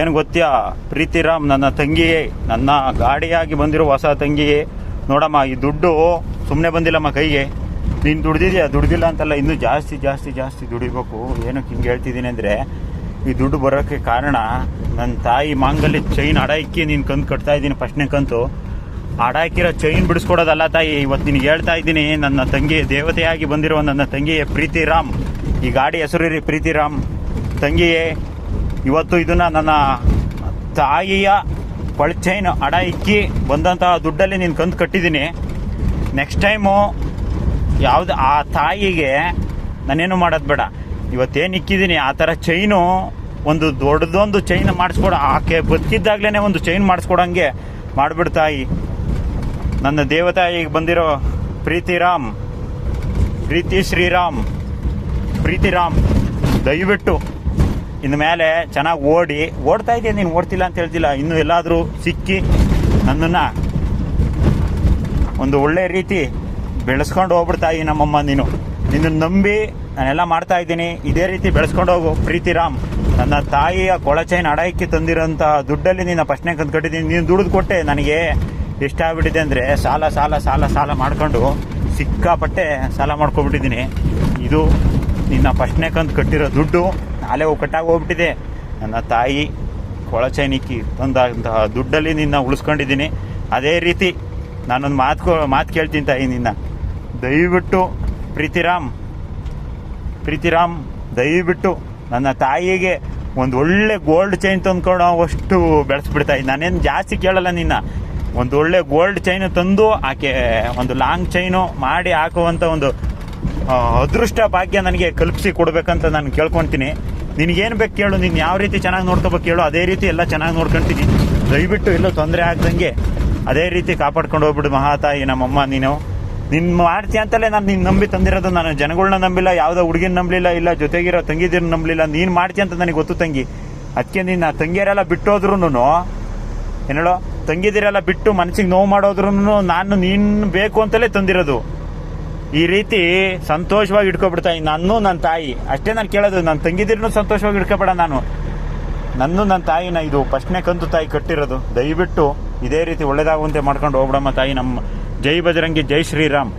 ಏನು ಗೊತ್ತ್ಯಾ? ಪ್ರೀತಿರಾಮ್ ನನ್ನ ತಂಗಿಯೇ, ನನ್ನ ಗಾಡಿಯಾಗಿ ಬಂದಿರೋ ಹೊಸ ತಂಗಿಯೇ. ನೋಡಮ್ಮ, ಈ ದುಡ್ಡು ಸುಮ್ಮನೆ ಬಂದಿಲ್ಲಮ್ಮ ಕೈಗೆ. ನೀನು ದುಡ್ದಿದ್ಯಾ? ದುಡ್ದಿಲ್ಲ ಅಂತಲ್ಲ, ಇನ್ನೂ ಜಾಸ್ತಿ ಜಾಸ್ತಿ ಜಾಸ್ತಿ ದುಡಿಬೇಕು. ಏನಕ್ಕೆ ಹಿಂಗೆ ಹೇಳ್ತಿದ್ದೀನಿ ಅಂದರೆ, ಈ ದುಡ್ಡು ಬರೋಕ್ಕೆ ಕಾರಣ ನನ್ನ ತಾಯಿ ಮಾಂಗಲ್ಯ ಚೈನ್ ಅಡ ಇಕ್ಕಿ ನೀನು ಕಂತು ಕಟ್ತಾ ಇದ್ದೀನಿ, ಫಸ್ಟ್ನೇ ಕಂತು. ಅಡ ಚೈನ್ ಬಿಡಿಸ್ಕೊಡೋದಲ್ಲ ತಾಯಿ, ಇವತ್ತು ನಿನಗೆ ಹೇಳ್ತಾ ಇದ್ದೀನಿ, ನನ್ನ ತಂಗಿ ದೇವತೆಯಾಗಿ ಬಂದಿರುವ ನನ್ನ ತಂಗಿಯ ಪ್ರೀತಿ ರಾಮ್ ಈ ಗಾಡಿ ಹೆಸರು ರೀ ಪ್ರೀತಿರಾಮ್. ತಂಗಿಯೇ, ಇವತ್ತು ಇದನ್ನು ನನ್ನ ತಾಯಿಯ ಪಳ್ಚೈನ್ ಅಡ ಇಕ್ಕಿ ಬಂದಂತಹ ದುಡ್ಡಲ್ಲಿ ನೀನು ಕಂತು ಕಟ್ಟಿದ್ದೀನಿ. ನೆಕ್ಸ್ಟ್ ಟೈಮು ಯಾವುದು ಆ ತಾಯಿಗೆ ನಾನೇನು ಮಾಡೋದು ಬೇಡ. ಇವತ್ತೇನು ಇಕ್ಕಿದ್ದೀನಿ ಆ ಥರ ಚೈನು ಒಂದು ದೊಡ್ಡದೊಂದು ಚೈನ್ ಮಾಡಿಸ್ಕೊಡ ಆಕೆ ಬದುಕಿದ್ದಾಗ್ಲೇ ಒಂದು ಚೈನ್ ಮಾಡಿಸ್ಕೊಡಂಗೆ ಮಾಡಿಬಿಡು ನನ್ನ ದೇವತಾಯಿಗೆ ಬಂದಿರೋ ಪ್ರೀತಿ ರಾಮ್, ಪ್ರೀತಿ ಶ್ರೀರಾಮ್ ಪ್ರೀತಿರಾಮ್ ದಯವಿಟ್ಟು ಇನ್ನು ಮೇಲೆ ಚೆನ್ನಾಗಿ ಓಡಿ, ಓಡ್ತಾ ಇದೆಯಾ ನೀನು? ಓಡ್ತಿಲ್ಲ ಅಂತ ಹೇಳ್ತಿಲ್ಲ. ಇನ್ನು ಎಲ್ಲಾದರೂ ಸಿಕ್ಕಿ ನನ್ನನ್ನು ಒಂದು ಒಳ್ಳೆ ರೀತಿ ಬೆಳೆಸ್ಕೊಂಡು ಹೋಗ್ಬಿಡ್ತಾಯಿ ನಮ್ಮಮ್ಮ ನೀನು. ನಿನ್ನ ನಂಬಿ ನಾನೆಲ್ಲ ಮಾಡ್ತಾ ಇದ್ದೀನಿ. ಇದೇ ರೀತಿ ಬೆಳೆಸ್ಕೊಂಡು ಹೋಗು. ಪ್ರೀತಿರಾಮ್ ನನ್ನ ತಾಯಿಯ ಕೊಳಚೈನ ಅಡಾಯ್ಕೆ ತಂದಿರೋಂಥ ದುಡ್ಡಲ್ಲಿ ನಿನ್ನ ಫಸ್ಟ್ನೇ ಕಟ್ಟಿದ್ದೀನಿ ನೀನು ದುಡಿದು ಕೊಟ್ಟೆ ನನಗೆ. ಎಷ್ಟಾಗ್ಬಿಟ್ಟಿದೆ ಅಂದರೆ ಸಾಲ ಸಾಲ ಸಾಲ ಸಾಲ ಮಾಡ್ಕೊಂಡು ಸಿಕ್ಕಾಪಟ್ಟೆ ಸಾಲ ಮಾಡ್ಕೊಬಿಟ್ಟಿದ್ದೀನಿ ಇದು ನಿನ್ನ ಫಸ್ಟ್ನೇ ಕಂತು ಕಟ್ಟಿರೋ ದುಡ್ಡು ನಾಳೆ ಕಟ್ಟಾಗಿ ಹೋಗ್ಬಿಟ್ಟಿದೆ. ನನ್ನ ತಾಯಿ ಕೊಳಚೈನಿಕ್ಕಿ ತಂದಂತಹ ದುಡ್ಡಲ್ಲಿ ನಿನ್ನ ಉಳಿಸ್ಕೊಂಡಿದ್ದೀನಿ. ಅದೇ ರೀತಿ ನಾನೊಂದು ಮಾತು ಮಾತು ಕೇಳ್ತೀನಿ ತಾಯಿ ನಿನ್ನ. ದಯವಿಟ್ಟು ಪ್ರೀತಿರಾಮ್ ಪ್ರೀತಿರಾಮ್, ದಯವಿಟ್ಟು ನನ್ನ ತಾಯಿಗೆ ಒಂದು ಒಳ್ಳೆ ಗೋಲ್ಡ್ ಚೈನ್ ತಂದ್ಕೊಂಡು ಅಷ್ಟು ಬೆಳೆಸ್ಬಿಡ್ತಾ ಇದ್ದೀನಿ ನಾನೇನು ಜಾಸ್ತಿ ಕೇಳಲ್ಲ ನಿನ್ನ. ಒಂದು ಒಳ್ಳೆ ಗೋಲ್ಡ್ ಚೈನ್ ತಂದು ಆಕೆ ಒಂದು ಲಾಂಗ್ ಚೈನು ಮಾಡಿ ಹಾಕುವಂಥ ಒಂದು ಅದೃಷ್ಟ ಭಾಗ್ಯ ನನಗೆ ಕಲ್ಪಿಸಿ ಕೊಡ್ಬೇಕಂತ ನಾನು ಕೇಳ್ಕೊತೀನಿ. ನಿನಗೇನು ಬೇಕು ಕೇಳು, ನೀನು ಯಾವ ರೀತಿ ಚೆನ್ನಾಗಿ ನೋಡ್ಕೋಬೇಕು ಕೇಳು, ಅದೇ ರೀತಿ ಎಲ್ಲ ಚೆನ್ನಾಗಿ ನೋಡ್ಕೊಂತೀನಿ. ದಯವಿಟ್ಟು ಎಲ್ಲೂ ತೊಂದರೆ ಆಗ್ದಂಗೆ ಅದೇ ರೀತಿ ಕಾಪಾಡ್ಕೊಂಡು ಹೋಗ್ಬಿಡು ಮಹಾತಾಯಿ ನಮ್ಮಮ್ಮ ನೀನು. ನಿನ್ ಮಾಡ್ತೀಯ ಅಂತಲೇ ನಾನು ನಿನ್ನ ನಂಬಿ ತಂದಿರೋದು, ನಾನು ಜನಗಳನ್ನ ನಂಬಿಲ್ಲ, ಯಾವುದೋ ಹುಡುಗಿನ ನಂಬಲಿಲ್ಲ, ಇಲ್ಲ ಜೊತೆಗಿರೋ ತಂಗಿದಿರ ನಂಬಲಿಲ್ಲ, ನೀನು ಮಾಡ್ತೀಯ ಅಂತ ನನಗೆ ಗೊತ್ತು ತಂಗಿ. ಅದಕ್ಕೆ ನಿನ್ನ ತಂಗಿಯರೆಲ್ಲ ಬಿಟ್ಟೋದ್ರೂ ಏನೇಳೋ ತಂಗಿದಿರೆಲ್ಲ ಬಿಟ್ಟು ಮನಸ್ಸಿಗೆ ನೋವು ಮಾಡೋದ್ರೂ ನಾನು ನೀನು ಬೇಕು ಅಂತಲೇ ತಂದಿರೋದು. ಈ ರೀತಿ ಸಂತೋಷವಾಗಿ ಇಟ್ಕೊಬಿಡ್ತಾ ನನ್ನೂ ನಾನು ನನ್ನ ತಾಯಿ. ಅಷ್ಟೇ ನಾನು ಕೇಳೋದು ನನ್ನ ತಂಗಿದಿರನು ಸಂತೋಷವಾಗಿ ಇಟ್ಕೊಬೇಡ ನಾನು. ನನ್ನೂ ನನ್ನ ತಾಯಿನ ಇದು ಫಸ್ಟ್ನೇ ಕಂತು ತಾಯಿ ಕಟ್ಟಿರೋದು. ದಯವಿಟ್ಟು ಇದೇ ರೀತಿ ಒಳ್ಳೇದಾಗುವಂತೆ ಮಾಡ್ಕೊಂಡು ಹೋಗ್ಬಿಡಮ್ಮ ತಾಯಿ ನಮ್ಮ ಜೈ ಬಜರಂಗಿ, ಜೈ ಶ್ರೀರಾಮ್.